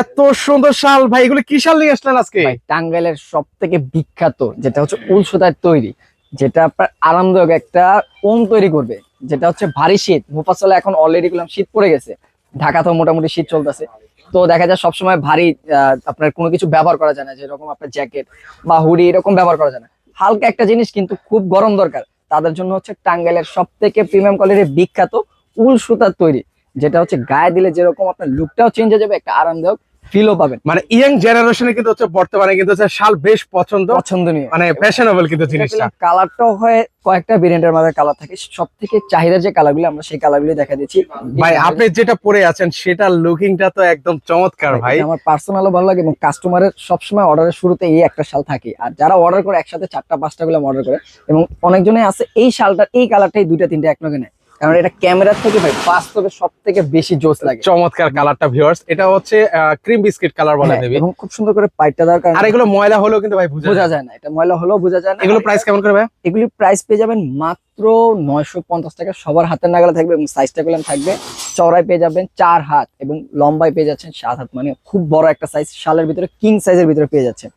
এত সুন্দর শাল, ভাই, এগুলো কি শাল নিয়ে আসলেন আজকে? টাঙ্গাইলের সব থেকে বিখ্যাত, যেটা হচ্ছে উল সুতার তৈরি, যেটা আপনার আরামদায়ক একটা ওম তৈরি করবে, যেটা হচ্ছে ভারী শীত। মুফাসলে এখন অলরেডি করলাম শীত পড়ে গেছে, ঢাকাতেও মোটামুটি শীত চলতেছে। তো দেখা যায় সবসময় ভারী আপনার কোনো কিছু ব্যবহার করা যায় না, যেরকম আপনার জ্যাকেট বা হুডি, এরকম ব্যবহার করা যায় না। হালকা একটা জিনিস কিন্তু খুব গরম দরকার, তাদের জন্য হচ্ছে টাঙ্গাইলের সব থেকে প্রিমিয়াম কোয়ালিটির বিখ্যাত উল সুতার তৈরি। যেটা হচ্ছে গায়ে দিলে যেরকম আপনার লুকটাও চেঞ্জ হয়ে যাবে একটা আরামদায়ক ফিলও পাবেন। মানে ইয়াং জেনারেশনে কিন্তু হচ্ছে বর্তমানে কিন্তু হচ্ছে শাল বেশ পছন্দ পছন্দনীয়। মানে ফ্যাশনেবল কিন্তু জিনিসটা। কালারটাও হয় কয়েকটা ভেরিয়েন্টের মধ্যে কালার থাকে। যে কালারগুলো আমরা সেই কালারগুলো দেখা দিচ্ছি। ভাই আপনি যেটা পরে আছেন সেটা লুকিংটা তো একদম চমৎকার ভাই আমার পার্সোনালও ভালো লাগে এবং কাস্টমারের সবসময় অর্ডারের শুরুতে এই একটা শাল থাকে। আর যারা অর্ডার করে একসাথে চারটা পাঁচটা গুলো অর্ডার করে এবং অনেকজনে আছে এই শালটা এই কালারটাই দুইটা তিনটা এক লগে নেয়। কারণ এটা ক্যামেরার থেকে ভাই বাস্তবে সব থেকে বেশি জোস লাগে। চমৎকার কালারটা ভিউয়ার্স এটা হচ্ছে ক্রিম বিস্কিট কালার বলে দেবি এবং খুব সুন্দর করে পাইটটা দেওয়ার কারণে আর এগুলো ময়লা হলেও কিন্তু ভাই বুঝা যায়। না এটা ময়লা হলেও বোঝা যায় না। এগুলো প্রাইস কেমন করে ভাই? এগুলি প্রাইস পেয়ে যাবেন মাত্র নয়শো পঞ্চাশ টাকা। সবার হাতের নাগালে থাকবে এবং সাইজটা গুলো থাকবে। চওড়ায় পেয়ে যাবেন চার হাত এবং লম্বায় পেয়ে যাচ্ছেন সাত হাত। মানে খুব বড় একটা সাইজ শালের ভিতরে কিং সাইজের ভিতরে পেয়ে যাচ্ছেন।